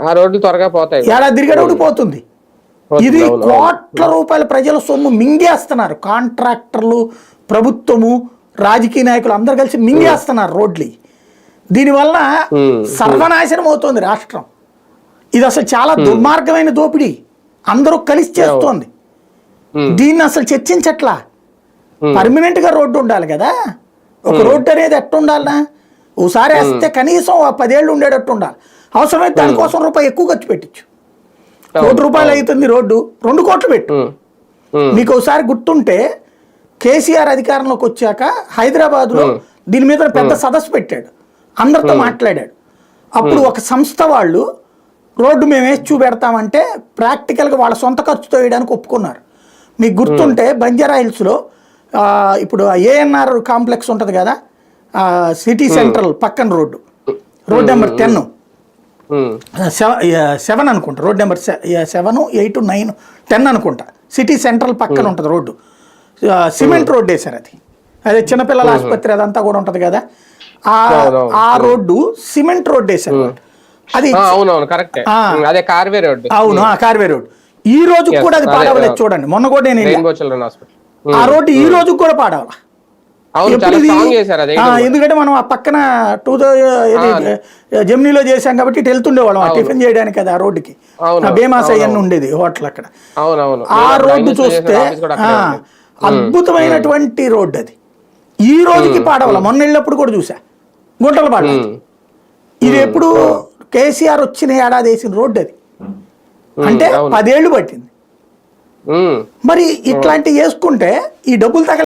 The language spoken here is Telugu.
ఆ రోడ్లు త్వరగా పోతాయి ఏడాది తిరిగేటప్పుడు పోతుంది. పోతుంది, ఇది. కోట్ల రూపాయల ప్రజల సొమ్ము మింగేస్తున్నారు. కాంట్రాక్టర్లు ప్రభుత్వము రాజకీయ నాయకులు అందరు కలిసి మింగేస్తున్నారు రోడ్లు. దీనివల్ల. సర్వనాశనం అవుతోంది రాష్ట్రం. ఇది అసలు చాలా దుర్మార్గమైన దోపిడీ. అందరూ కలిసి చేస్తోంది. దీన్ని అసలు చర్చించట్లా? Hmm. పర్మనెంట్గా రోడ్డు ఉండాలి కదా. ఒక రోడ్డు అనేది ఎట్ట ఉండాలనా ఓసారి వేస్తే కనీసం పదేళ్ళు ఉండేటట్టు ఉండాలి అవసరమైతే దానికోసం రూపాయి ఎక్కువ ఖర్చు పెట్టించు కోటి రూపాయలు అవుతుంది రోడ్డు రెండు కోట్లు పెట్టు. మీకు ఒకసారి గుర్తుంటే కేసీఆర్ అధికారంలోకి వచ్చాక హైదరాబాద్లో దీని మీద పెద్ద సదస్సు పెట్టాడు. అందరితో మాట్లాడాడు. అప్పుడు ఒక సంస్థ వాళ్ళు రోడ్డు మేము వేసి చూపెడతామంటే ప్రాక్టికల్గా వాళ్ళ సొంత ఖర్చుతో వేయడానికి ఒప్పుకున్నారు. మీకు గుర్తుంటే బంజారా హిల్స్లో ఇప్పుడు ఏఎన్ఆర్ కాంప్లెక్స్ ఉంటుంది కదా సిటీ సెంట్రల్ పక్కన road. Road number ten. Seven అనుకుంటా road number seven eight nine ten అనుకుంటా. సిటీ సెంట్రల్ పక్కన ఉంటుంది రోడ్డు. సిమెంట్ రోడ్ వేశారు అది. అదే చిన్నపిల్లల ఆసుపత్రి అదంతా కూడా ఉంటుంది కదా. ఆ రోడ్డు సిమెంట్ రోడ్ వేశారు అది కార్వే రోడ్డు. అవును కార్వే రోడ్ ఈ రోజు కూడా అది పాడవలేదు. చూడండి మొన్న కూడా నేను ఆ రోడ్డు ఈ రోజు కూడా పాడవాల? అదే ఎందుకంటే మనం ఆ పక్కన టూ జమ్నీలో చేశాం కాబట్టి ఇటు వెళ్తుండేవాళ్ళం ఆ టిఫిన్ చేయడానికి కదా ఆ రోడ్డుకి. భీమాస్ అయ్యన్న ఉండేది హోటల్ అక్కడ. ఆ రోడ్డు చూస్తే. అద్భుతమైనటువంటి రోడ్డు అది ఈ రోజుకి పాడవల మొన్న వెళ్ళినప్పుడు కూడా చూసా గుంటలు పాడలేదు ఇది ఎప్పుడు కేసీఆర్ వచ్చిన ఏడాది వేసిన రోడ్డు అది అంటే. పదేళ్ళు పట్టింది. మరి ఇట్లాంటివి వేసుకుంటే ఈ డబ్బులు తగల